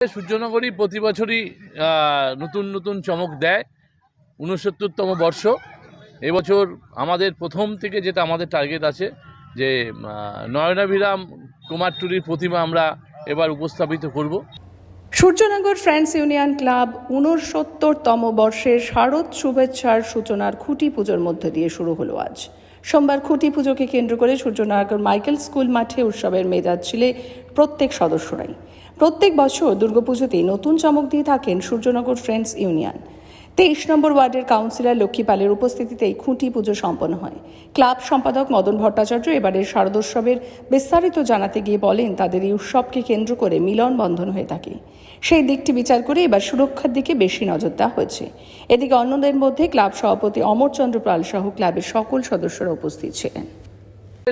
সূর্যনগরী প্রতি বছরই নতুন নতুন চমক দেয় উনসত্তরতম বর্ষ। এবছর আমাদের প্রথম থেকে যেটা আমাদের টার্গেট আছে যে নয়নাভিরাম কুমারটুলির প্রতিমা আমরা এবার উপস্থাপিত করব। সূর্যনগর ফ্রেন্ডস ইউনিয়ন ক্লাব ঊনসত্তরতম বর্ষের শারদ শুভেচ্ছার সূচনার খুঁটি পুজোর মধ্য দিয়ে শুরু হলো আজ। সোমবার খুঁটি পুজোকে কেন্দ্র করে সূর্যনগর মাইকেল স্কুল মাঠে উৎসবের মেজাজ ছিল প্রত্যেক সদস্যরাই। প্রত্যেক বছর দুর্গাপুজোতেই নতুন চমক দিয়ে থাকেন সূর্যনগর ফ্রেন্ডস ইউনিয়ন। তেইশ নম্বর ওয়ার্ডের কাউন্সিলর লক্ষ্মীপালের উপস্থিতিতেই খুঁটি পুজো সম্পন্ন হয়। ক্লাব সম্পাদক মদন ভট্টাচার্য এবারের শারদোৎসবের বিস্তারিত জানাতে গিয়ে বলেন, তাদের এই উৎসবকে কেন্দ্র করে মিলন বন্ধন হয়ে থাকে। সেই দিকটি বিচার করে এবার সুরক্ষার দিকে বেশি নজর দেওয়া হয়েছে। এদিকে অন্যদের মধ্যে ক্লাব সভাপতি অমরচন্দ্র পাল সহ ক্লাবের সকল সদস্যরা উপস্থিত ছিলেন।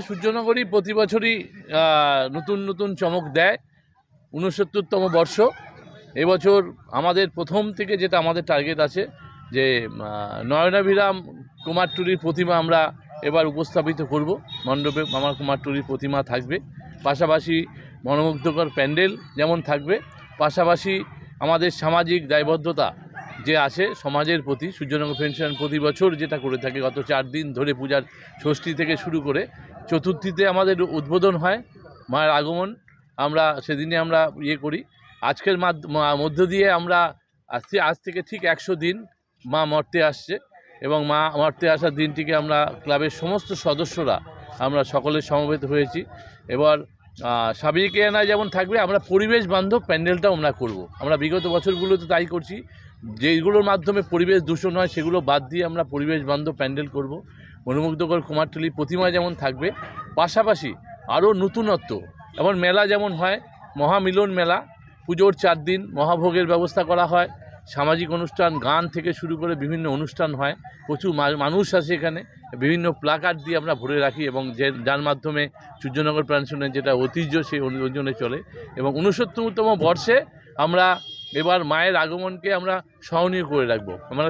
সূর্যনগরী প্রতি বছরই নতুন নতুন চমক দেয়। উনসত্তরতম বর্ষ। এবছর আমাদের প্রথম থেকে যেটা আমাদের টার্গেট আছে যে নয়নাভিরাম কুমারটুলির প্রতিমা আমরা এবার উপস্থাপিত করব। মণ্ডপে আমার কুমারটুলির প্রতিমা থাকবে। পাশাপাশি মনোমুগ্ধকর প্যান্ডেল যেমন থাকবে, পাশাপাশি আমাদের সামাজিক দায়বদ্ধতা যে আছে সমাজের প্রতি, সূর্যনগর পেনশন প্রতি বছর যেটা করে থাকে, গত চার দিন ধরে পূজার ষষ্ঠী থেকে শুরু করে, চতুর্থীতে আমাদের উদ্বোধন হয় মায়ের আগমন। আমরা সেদিনে আমরা ইয়ে করি। আজকের মাধ্য- দিয়ে আমরা আজ আজ থেকে ঠিক একশো দিন মা মর্তে আসছে এবং মা মর্তে আসার দিনটিকে আমরা ক্লাবের সমস্ত সদস্যরা আমরা সকলে সমবেত হয়েছি। এবার সাবিকে আনা যেমন থাকবে, আমরা পরিবেশ বান্ধব প্যান্ডেলটাও আমরা করব। আমরা বিগত বছরগুলোতে তাই করছি। যেগুলোর মাধ্যমে পরিবেশ দূষণ হয়, সেগুলো বাদ দিয়ে আমরা পরিবেশ বান্ধব প্যান্ডেল করব। মনোমুগ্ধকর কুমারটুলি প্রতিমা যেমন থাকবে, পাশাপাশি আরও নতুনত্ব এমন মেলা যেমন হয়, মহামিলন মেলা, পুজোর চার দিন, মহাভোগের ব্যবস্থা করা হয়, সামাজিক অনুষ্ঠান, গান থেকে শুরু করে বিভিন্ন অনুষ্ঠান হয়, প্রচুর মানুষ আসে এখানে, বিভিন্ন প্লাকার্ড দিয়ে আমরা ভরে রাখি এবং যে, যার মাধ্যমে সূর্যনগর প্রাণশনের যেটা ঐতিহ্য সেই অনুযোজনে চলে এবং উনসত্তরতম বর্ষে আমরা এবার মায়ের আগমনকে আমরা স্মরণীয় করে রাখব। আমরা